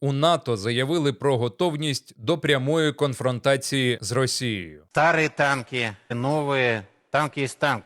У НАТО заявили про готовність до прямої конфронтації з Росією. Старые танки, новые. Танки есть танк.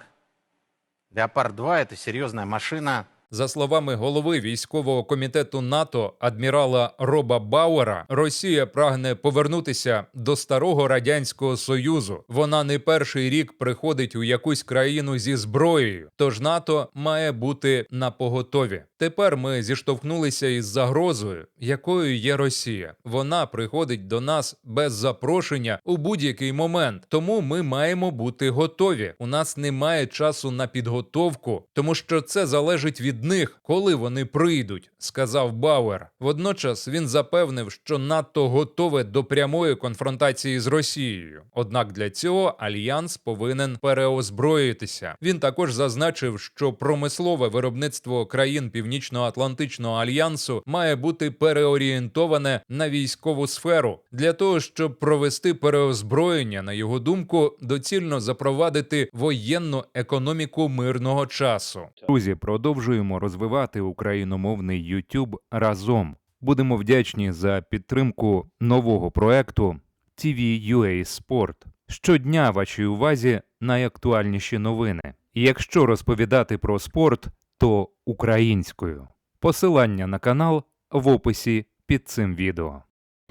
Леопард-2 – это серьезная машина. За словами голови військового комітету НАТО адмірала Роба Бауера, Росія прагне повернутися до старого радянського союзу. Вона не перший рік приходить у якусь країну зі зброєю, тож НАТО має бути на поготові. Тепер ми зіштовхнулися із загрозою, якою є Росія. Вона приходить до нас без запрошення у будь-який момент. Тому ми маємо бути готові. У нас немає часу на підготовку, тому що це залежить від них, коли вони прийдуть, сказав Бауер. Водночас він запевнив, що НАТО готове до прямої конфронтації з Росією. Однак для цього альянс повинен переозброїтися. Він також зазначив, що промислове виробництво країн Північно-Атлантичного альянсу має бути переорієнтоване на військову сферу для того, щоб провести переозброєння, на його думку, доцільно запровадити воєнну економіку мирного часу. Друзі, продовжуємо розвивати україномовний YouTube разом. Будемо вдячні за підтримку нового проекту TV.ua Sport. Щодня вашій увазі найактуальніші новини. Якщо розповідати про спорт, то українською. Посилання на канал в описі під цим відео.